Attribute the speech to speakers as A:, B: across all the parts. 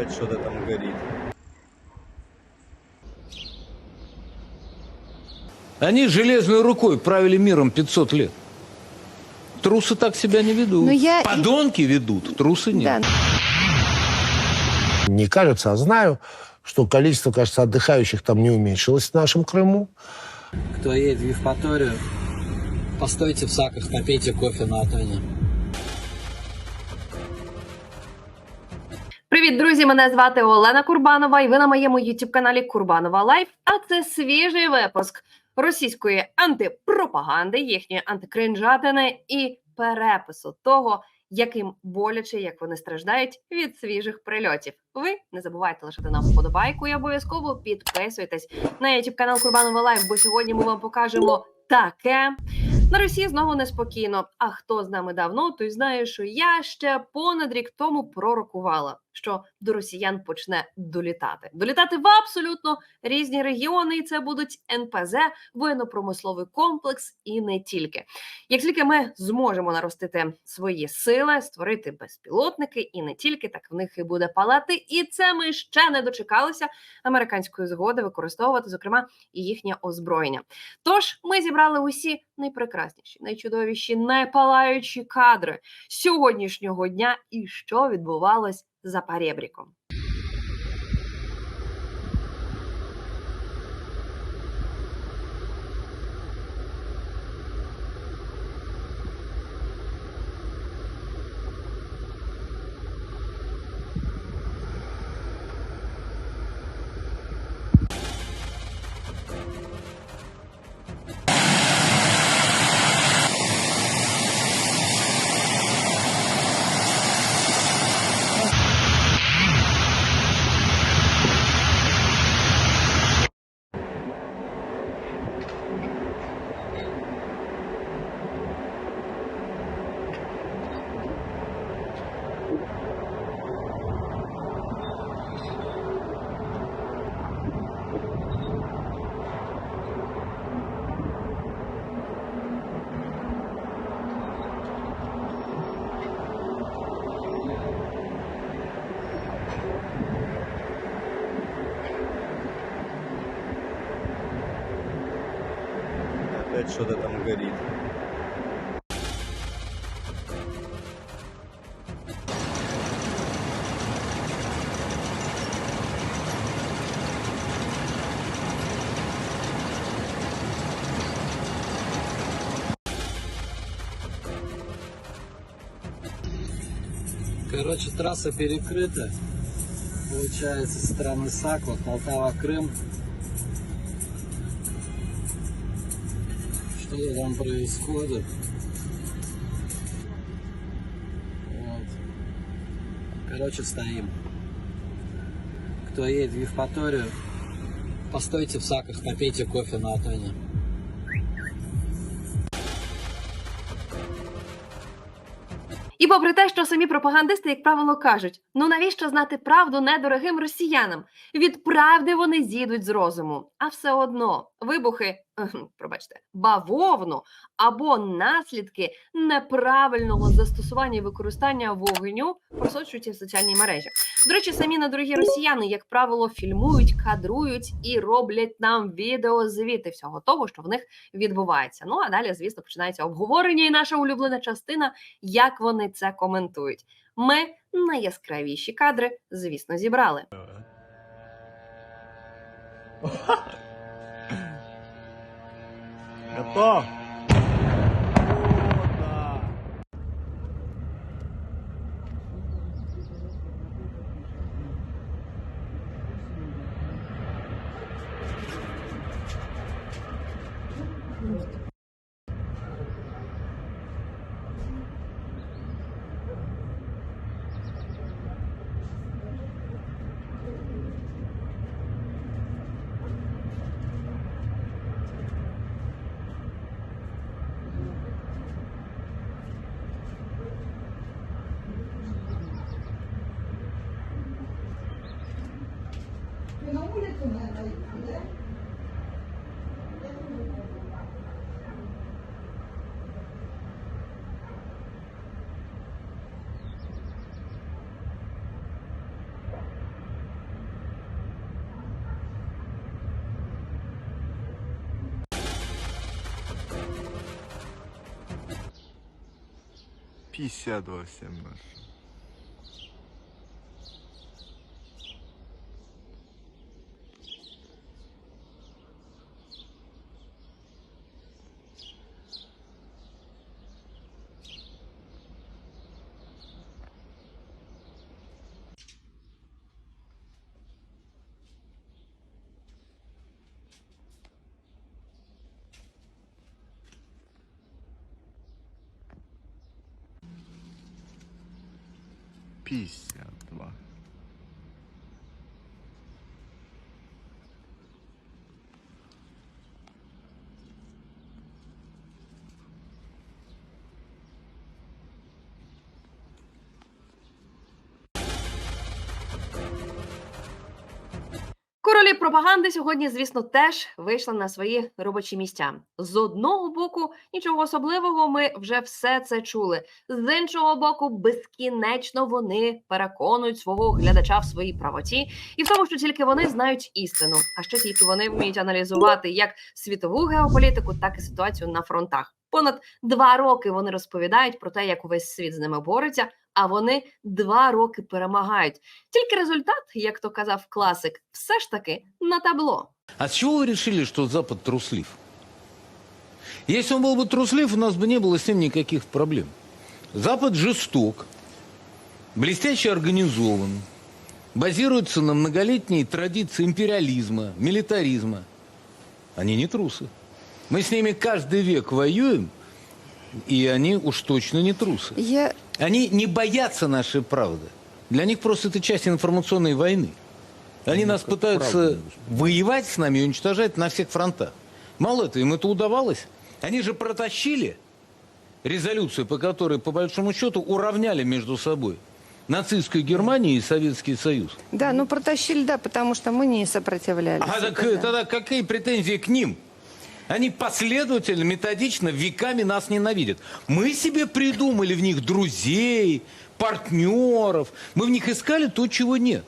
A: Опять что-то там горит.
B: Они железной рукой правили миром 500 лет. Трусы так себя не ведут.
C: Но я
B: Подонки ведут, трусы нет.
C: Да.
D: Не кажется, а знаю, что количество, кажется, отдыхающих там не уменьшилось в нашем Крыму.
E: Кто едет в Евпаторию, постойте в саках, попейте кофе на Атоне.
F: Привіт, друзі! Мене звати Олена Курбанова, і ви на моєму youtube каналі Курбанова Лайф. А це свіжий випуск російської антипропаганди, їхньої антикринжатини і перепису того, яким боляче, як вони страждають від свіжих прильотів. Ви не забувайте лишити нам вподобайку і обов'язково підписуйтесь на youtube канал Курбанова Лайф, бо сьогодні ми вам покажемо таке. На Росії знову неспокійно. А хто з нами давно, той знає, що я ще понад рік тому пророкувала, що до росіян почне долітати. Долітати в абсолютно різні регіони, і це будуть НПЗ, воєнно-промисловий комплекс і не тільки. Як тільки ми зможемо наростити свої сили, створити безпілотники і не тільки так в них і буде палати. І це ми ще не дочекалися американської згоди використовувати, зокрема, і їхнє озброєння. Тож ми зібрали усі найпрекрасніші, найчудовіші, найпалаючі кадри сьогоднішнього дня і що відбувалось за перебріком.
A: Опять что-то там горит.
E: Короче, трасса перекрыта. Получается, со стороны Сакла, Полтава, Крым. Что-то там происходит. Вот. Короче, стоим. Кто едет в Евпаторию, постойте в Саках, попейте кофе на Атоне.
F: І попри те, що самі пропагандисти, як правило, кажуть: ну навіщо знати правду недорогим росіянам? Від правди вони з'їдуть з розуму. А все одно вибухи, пробачте, бавовну або наслідки неправильного застосування і використання вогню просочуються в соціальні мережі. До речі, самі недорогі росіяни, як правило, фільмують, кадрують і роблять нам відеозвіти всього того, що в них відбувається. Ну а далі, звісно, починається обговорення, і наша улюблена частина, як вони це коментують. Ми найяскравіші кадри, звісно, зібрали.
A: 예뻐. 오, 아. Pisia do ASMR. Два.
F: Королі пропаганди сьогодні, звісно, теж вийшли на свої робочі місця. З одного боку, нічого особливого, ми вже все це чули. З іншого боку, безкінечно вони переконують свого глядача в своїй правоті і в тому, що тільки вони знають істину, а ще тільки вони вміють аналізувати як світову геополітику, так і ситуацію на фронтах. Понад два роки вони розповідають про те, як увесь світ з ними бореться. А вони два роки перемагають. Тільки результат, як то казав класик, все ж таки на табло.
B: А с чего вы решили, что Запад труслив? Если он был бы труслив, у нас бы не было с ним никаких проблем. Запад жесток, блестяще организован, базируется на многолетней традиции империализма, милитаризма. Они не трусы. Мы с ними каждый век воюем, и они уж точно не трусы.
C: Я
B: Они не боятся нашей правды. Для них просто это часть информационной войны. Они нас пытаются воевать с нами и уничтожать на всех фронтах. Мало этого, им это удавалось. Они же протащили резолюцию, по которой, по большому счету, уравняли между собой нацистскую Германию и Советский Союз.
C: да, ну протащили, да, потому что мы не сопротивлялись.
B: А так,
C: да.
B: тогда какие претензии к ним? Они последовательно, методично, веками нас ненавидят. Мы себе придумали в них друзей, партнеров. Мы в них искали то, чего нет.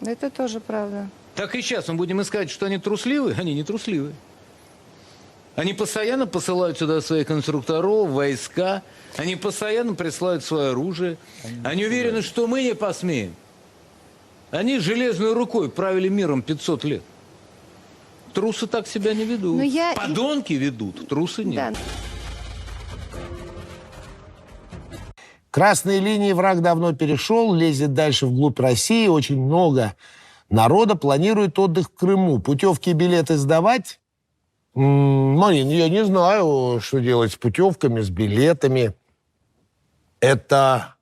C: Это тоже правда.
B: Так и сейчас мы будем искать, что они трусливые, они не трусливые. Они постоянно посылают сюда своих инструкторов, войска. Они постоянно присылают свое оружие. Они уверены, что мы не посмеем. Они железной рукой правили миром 500 лет. Трусы так себя не ведут.
C: Но я
B: Подонки ведут, трусы нет.
C: Да.
D: Красные линии враг давно перешел, лезет дальше вглубь России. Очень много народа планирует отдых в Крыму. Путевки и билеты сдавать? Марин, я не знаю, что делать с путевками, с билетами. Это,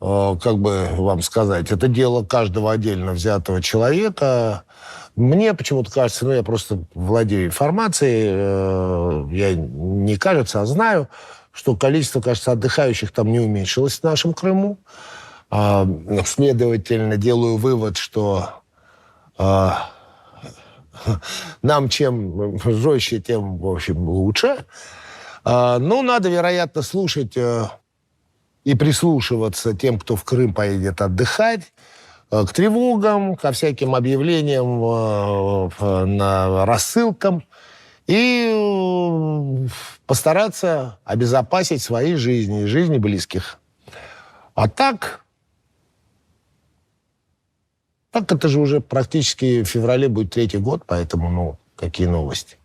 D: э, как бы вам сказать, это дело каждого отдельно взятого человека. Мне почему-то кажется, ну я просто владею информацией, э, я не кажется, а знаю, что количество, кажется, отдыхающих там не уменьшилось в нашем Крыму. А, следовательно, делаю вывод, что а, нам чем жестче, тем, в общем, лучше. А, ну, надо, вероятно, слушать э, и прислушиваться тем, кто в Крым поедет отдыхать, э, к тревогам, ко всяким объявлениям э, на рассылкам и э, постараться обезопасить свои жизни и жизни близких. А так, так это же уже практически в феврале будет третий год, поэтому, ну, какие новости.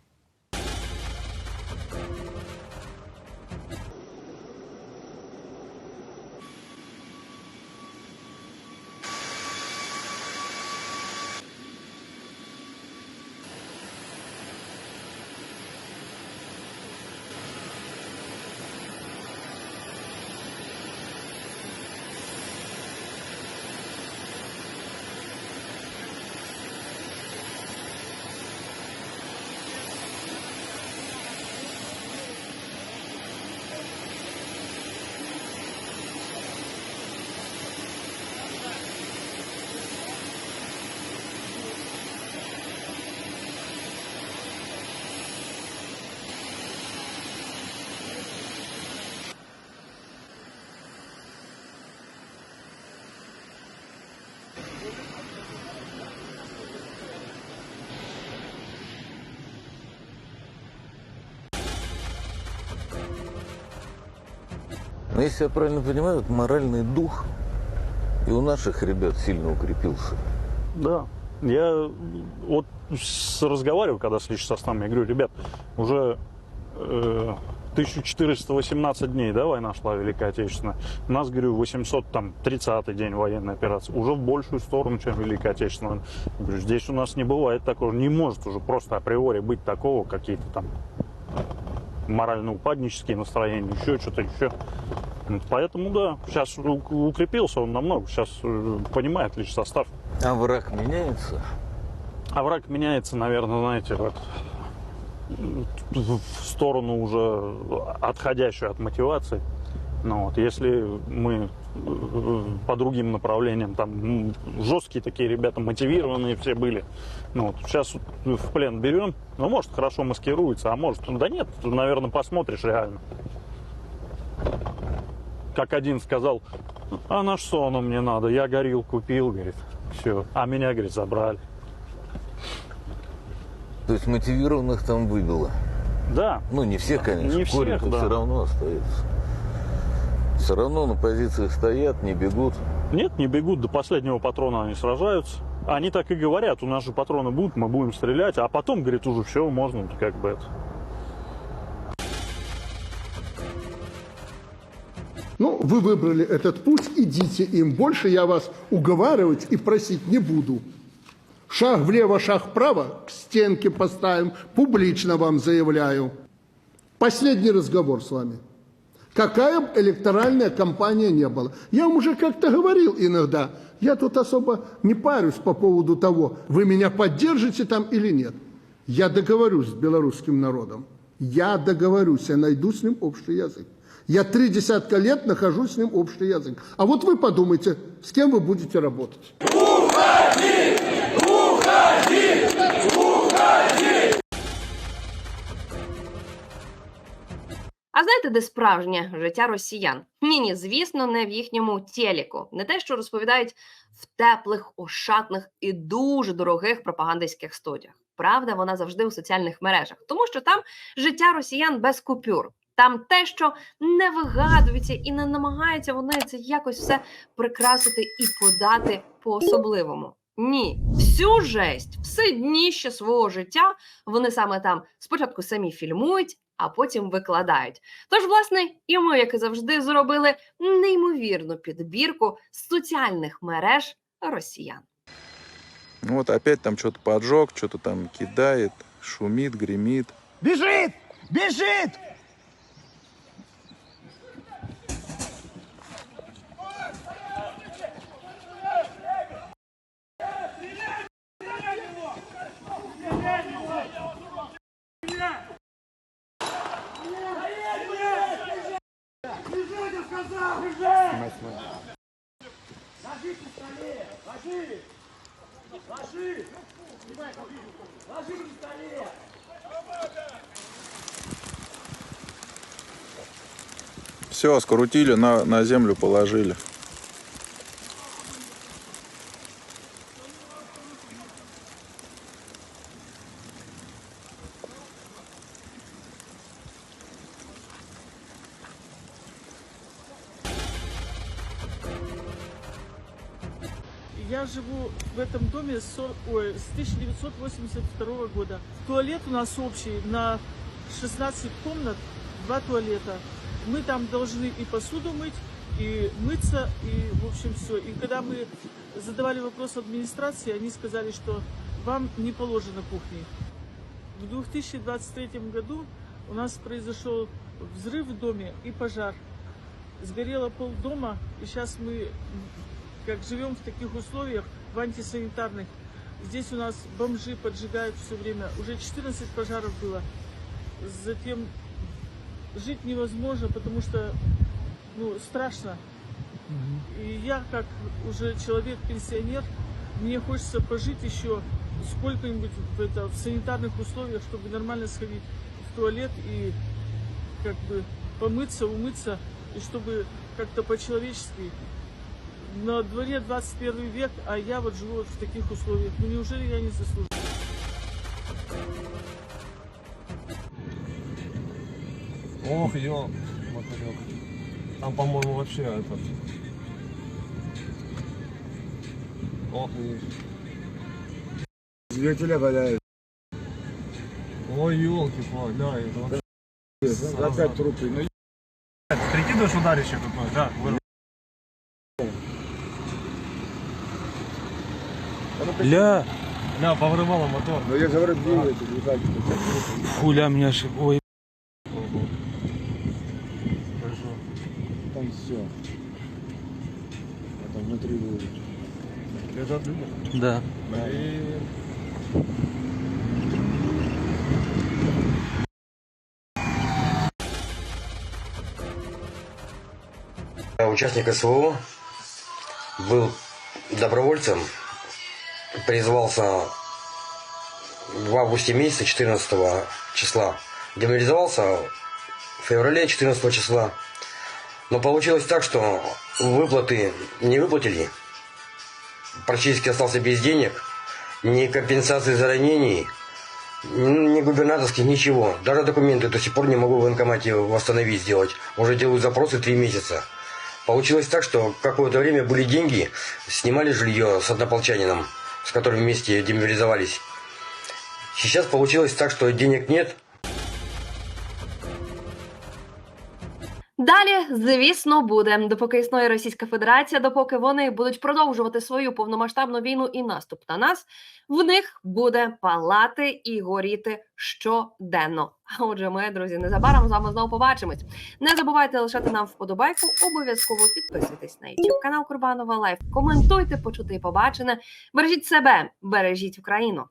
B: Но если я правильно понимаю, вот моральный дух и у наших ребят сильно укрепился.
G: Да. Я вот с, разговаривал, когда с личным составом, я говорю, ребят, уже э, 1418 дней, да, война шла Великая Отечественная. У нас, говорю, 830 день военной операции. Уже в большую сторону, чем Великая Отечественная. Говорю, здесь у нас не бывает такого, не может уже просто априори быть такого, какие-то там морально-упаднические настроения, еще что-то еще. Поэтому, да, сейчас укрепился он намного, сейчас э, понимает лишь состав.
B: А враг меняется?
G: А враг меняется, наверное, знаете, вот, в сторону уже отходящую от мотивации. Ну, вот, если мы э, по другим направлениям, там жесткие такие ребята, мотивированные все были. Ну, вот, сейчас в плен берем, ну, может, хорошо маскируется, а может, да нет, наверное, посмотришь реально. Как один сказал, а на что оно мне надо? Я горил, купил, говорит, все. А меня, говорит, забрали.
B: То есть мотивированных там выбило.
G: Да,
B: Ну, не всех, конечно.
G: Не всех, да.
B: все равно остается. Все равно на позициях стоят, не бегут.
G: Нет, не бегут, до последнего патрона они сражаются. Они так и говорят, у нас же патроны будут, мы будем стрелять, а потом, говорит, уже все, можно, как бы это.
H: Ну, вы выбрали этот путь, идите им. Больше я вас уговаривать и просить не буду. Шаг влево, шаг вправо, к стенке поставим, публично вам заявляю. Последний разговор с вами. Какая электоральная кампания не была. Я вам уже как-то говорил иногда, я тут особо не парюсь по поводу того, вы меня поддержите там или нет. Я договорюсь с белорусским народом. Я договорюсь, я найду с ним общий язык. Я три десятка лет нахожу с ним общий язык. А вот вы подумайте, с кем вы будете работать.
F: А знаєте, де справжнє життя росіян? Ні, ні, звісно, не в їхньому телеку. Не те, що розповідають в теплих, ошатних і дуже дорогих пропагандистських студіях. Правда, вона завжди у соціальних мережах, тому що там життя росіян без купюр. Там те, що не вигадується і не намагаються вони це якось все прикрасити і подати по-особливому. Ні, всю жесть, все дніще свого життя вони саме там спочатку самі фільмують, а потім викладають. Тож, власне, і ми, як і завжди, зробили неймовірну підбірку з соціальних мереж росіян.
A: Ну вот опять там что-то поджег, что-то там кидает, шумит, гремит.
D: Бежит! Бежит!
A: Все, скрутили, на, на землю положили.
I: с 1982 года. Туалет у нас общий на 16 комнат, два туалета. Мы там должны и посуду мыть, и мыться, и в общем все. И когда мы задавали вопрос администрации, они сказали, что вам не положено кухни. В 2023 году у нас произошел взрыв в доме и пожар. Сгорело полдома, и сейчас мы как живем в таких условиях, в антисанитарных Здесь у нас бомжи поджигают все время. Уже 14 пожаров было. Затем жить невозможно, потому что ну, страшно. И я, как уже человек-пенсионер, мне хочется пожить еще сколько-нибудь в, это, в санитарных условиях, чтобы нормально сходить в туалет и как бы помыться, умыться, и чтобы как-то по-человечески на дворе 21 век, а я вот живу вот в таких условиях. Ну неужели я не заслуживаю?
D: Ох, ё, мотылёк.
J: Там, по-моему, вообще это... Ох, Двигателя валяют. Ой, елки палки да, это вообще... Опять трупы. Ну, Прикидываешь ударище какое, да?
B: Ля,
J: Да, повырывало мотор. Ну, я говорю, двигатель, двигатель.
B: хуля меня ошиб... Ой,
J: Хорошо. Там все. Это внутри будет. Лежат люди?
B: да.
J: Блин.
K: Участник СВО был добровольцем, призвался в августе месяца 14 числа, демобилизовался в феврале 14 числа. Но получилось так, что выплаты не выплатили, практически остался без денег, ни компенсации за ранений, ни губернаторских, ничего. Даже документы до сих пор не могу в военкомате восстановить, сделать. Уже делаю запросы три месяца. Получилось так, что какое-то время были деньги, снимали жилье с однополчанином, с которым вместе демобилизовались. Сейчас получилось так, что денег нет,
F: Далі, звісно, буде. Допоки існує Російська Федерація, допоки вони будуть продовжувати свою повномасштабну війну і наступ на нас, в них буде палати і горіти щоденно. А отже, ми, друзі, незабаром з вами знову побачимось. Не забувайте лишати нам вподобайку, обов'язково підписуйтесь на YouTube канал Курбанова Лайф. Коментуйте, почути і побачене. Бережіть себе, бережіть Україну.